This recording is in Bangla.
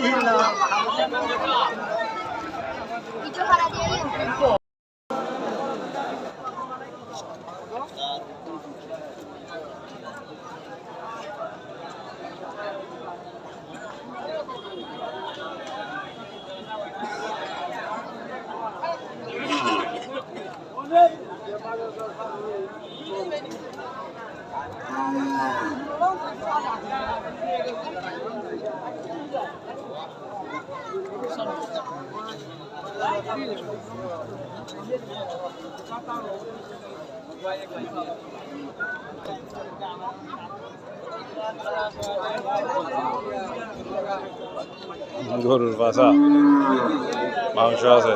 Video গরুর পাশা মাংস আছে